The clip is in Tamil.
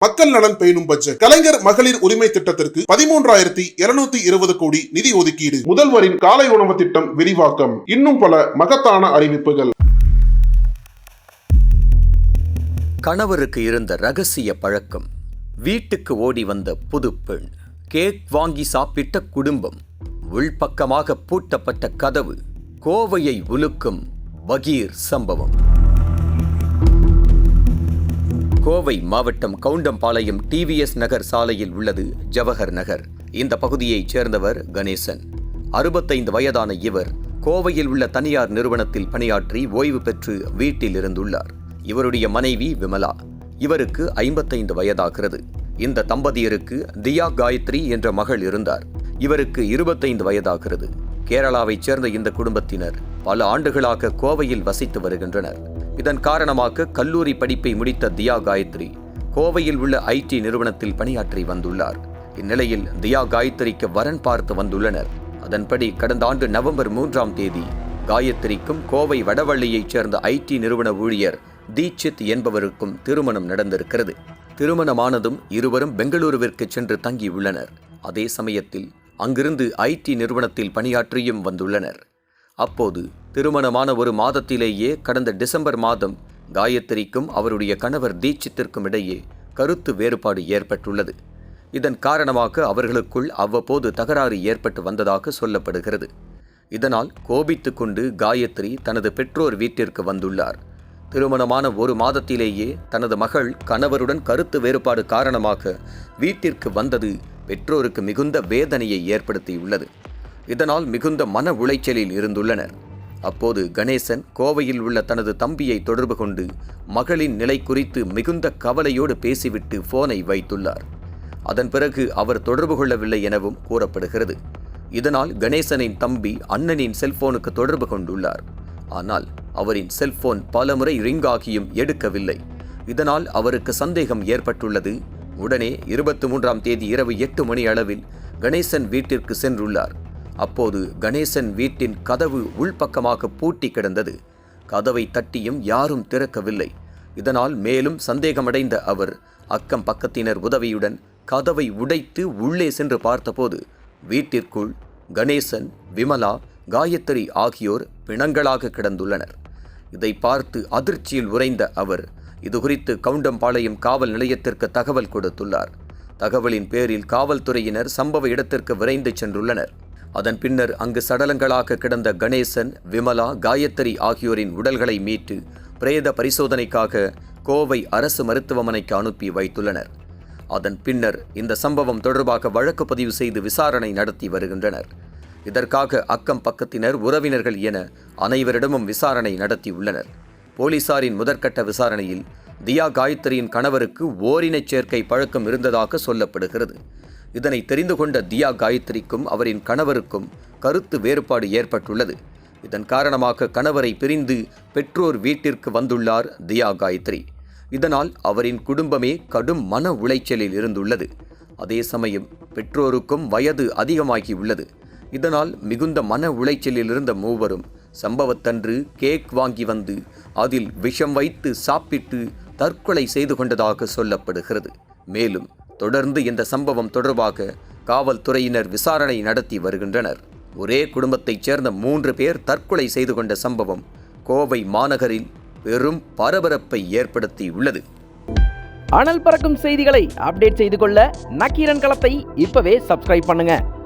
மக்கள் நலன் பேணும் பட்ஜெட். கலைஞர் மகளிர் உரிமை திட்டத்திற்கு பதிமூன்றாயிரத்தி இருநூத்தி இருபது கோடி நிதி ஒதுக்கீடு. முதல்வரின் காலை உணவு திட்டம் விரிவாக்கம். இன்னும் பல மகத்தான அறிவிப்புகள். கணவருக்கு இருந்த ரகசிய பழக்கம். வீட்டுக்கு ஓடி வந்த புது பெண். கேக் வாங்கி சாப்பிட்ட குடும்பம். உள்பக்கமாக பூட்டப்பட்ட கதவு. கோவையை உலுக்கும் பகீர் சம்பவம். கோவை மாவட்டம் கவுண்டம்பாளையம் டிவிஎஸ் நகர் சாலையில் உள்ளது ஜவஹர் நகர். இந்த பகுதியைச் சேர்ந்தவர் கணேசன். அறுபத்தைந்து வயதான இவர் கோவையில் உள்ள தனியார் நிறுவனத்தில் பணியாற்றி ஓய்வு பெற்று வீட்டில் இருந்துள்ளார் இவருடைய மனைவி விமலா. இவருக்கு ஐம்பத்தைந்து வயதாகிறது. இந்த தம்பதியருக்கு தியா காயத்ரி என்ற மகள் இருந்தார். இவருக்கு இருபத்தைந்து வயதாகிறது. கேரளாவைச் சேர்ந்த இந்த குடும்பத்தினர் பல ஆண்டுகளாக கோவையில் வசித்து வருகின்றனர். இதன் காரணமாக கல்லூரி படிப்பை முடித்த தியா காயத்ரி கோவையில் உள்ள ஐடி நிறுவனத்தில் பணியாற்றி வந்துள்ளார். இந்நிலையில் தியா காயத்ரிக்கு வரன் பார்த்து வந்துள்ளனர். அதன்படி கடந்த ஆண்டு நவம்பர் மூன்றாம் தேதி காயத்ரிக்கும் கோவை வடவள்ளியைச் சேர்ந்த ஐடி நிறுவன ஊழியர் தீட்சித் என்பவருக்கும் திருமணம் நடந்திருக்கிறது. திருமணமானதும் இருவரும் பெங்களூருவிற்கு சென்று தங்கியுள்ளனர். அதே சமயத்தில் அங்கிருந்து ஐடி நிறுவனத்தில் பணியாற்றியும் வந்துள்ளனர். அப்போது திருமணமான ஒரு மாதத்திலேயே கடந்த டிசம்பர் மாதம் காயத்ரிக்கும் அவருடைய கணவர் தீட்சித்திற்கும் இடையே கருத்து வேறுபாடு ஏற்பட்டுள்ளது. இதன் காரணமாக அவர்களுக்குள் அவ்வப்போது தகராறு ஏற்பட்டு வந்ததாக சொல்லப்படுகிறது. இதனால் கோபித்து கொண்டு காயத்ரி தனது பெற்றோர் வீட்டிற்கு வந்துள்ளார். திருமணமான ஒரு மாதத்திலேயே தனது மகள் கணவருடன் கருத்து வேறுபாடு காரணமாக வீட்டிற்கு வந்தது பெற்றோருக்கு மிகுந்த வேதனையை ஏற்படுத்தியுள்ளது. இதனால் மிகுந்த மன உளைச்சலில் இருந்துள்ளனர். அப்போது கணேசன் கோவையில் உள்ள தனது தம்பியை தொடர்பு கொண்டு மகளின் நிலை குறித்து மிகுந்த கவலையோடு பேசிவிட்டு போனை வைத்துள்ளார். அதன் பிறகு அவர் தொடர்பு கொள்ளவில்லை எனவும் கூறப்படுகிறது. இதனால் கணேசனின் தம்பி அண்ணனின் செல்போனுக்கு தொடர்பு கொண்டுள்ளார். ஆனால் அவரின் செல்போன் பலமுறை ரிங் ஆகியும் எடுக்கவில்லை. இதனால் அவருக்கு சந்தேகம் ஏற்பட்டுள்ளது. உடனே இருபத்தி மூன்றாம் தேதி இரவு எட்டு மணி அளவில் கணேசன் வீட்டிற்கு சென்றுள்ளார். அப்போது கணேசன் வீட்டின் கதவு உள்பக்கமாக பூட்டி கிடந்தது. கதவை தட்டியும் யாரும் திறக்கவில்லை. இதனால் மேலும் சந்தேகமடைந்த அவர் அக்கம் பக்கத்தினர் உதவியுடன் கதவை உடைத்து உள்ளே சென்று பார்த்தபோது வீட்டிற்குள் கணேசன் விமலா காயத்ரி ஆகியோர் பிணங்களாக கிடந்துள்ளனர். இதை பார்த்து அதிர்ச்சியில் உறைந்த அவர் இதுகுறித்து கவுண்டம்பாளையம் காவல் நிலையத்திற்கு தகவல் கொடுத்துள்ளார். தகவலின் பேரில் காவல்துறையினர் சம்பவ இடத்திற்கு விரைந்து சென்றுள்ளனர். அதன் பின்னர் அங்கு சடலங்களாக கிடந்த கணேசன் விமலா காயத்ரி ஆகியோரின் உடல்களை மீட்டு பிரேத பரிசோதனைக்காக கோவை அரசு மருத்துவமனைக்கு அனுப்பி வைத்துள்ளனர். அதன் பின்னர் இந்த சம்பவம் தொடர்பாக வழக்கு பதிவு செய்து விசாரணை நடத்தி வருகின்றனர். இதற்காக அக்கம் பக்கத்தினர் உறவினர்கள் என அனைவரிடமும் விசாரணை நடத்தியுள்ளனர் போலீசாரின் முதற்கட்ட விசாரணையில் தியா காயத்ரியின் கணவருக்கு ஓரினச் சேர்க்கை பழக்கம் இருந்ததாக சொல்லப்படுகிறது. இதனை தெரிந்து கொண்ட தியா காயத்ரிக்கும் அவரின் கணவருக்கும் கருத்து வேறுபாடு ஏற்பட்டுள்ளது. இதன் காரணமாக கணவரை பிரிந்து பெற்றோர் வீட்டிற்கு வந்துள்ளார் தியா காயத்ரி. இதனால் அவரின் குடும்பமே கடும் மன உளைச்சலில் இருந்துள்ளது. அதே சமயம் பெற்றோருக்கும் வயது அதிகமாகியுள்ளது. இதனால் மிகுந்த மன உளைச்சலில் இருந்த மூவரும் சம்பவத்தன்று கேக் வாங்கி வந்து அதில் விஷம் வைத்து சாப்பிட்டு தற்கொலை செய்து கொண்டதாக சொல்லப்படுகிறது. மேலும் தொடர்ந்து இந்த சம்பவம் தொடர்பாக காவல்துறையினர் விசாரணை நடத்தி வருகின்றனர். ஒரே குடும்பத்தைச் சேர்ந்த மூன்று பேர் தற்கொலை செய்து கொண்ட சம்பவம் கோவை மாநகரில் பெரும் பரபரப்பை ஏற்படுத்தியுள்ளது. அனல் பறக்கும் செய்திகளை அப்டேட் செய்து கொள்ள நக்கீரன் களத்தை இப்பவே சப்ஸ்கிரைப் பண்ணுங்க.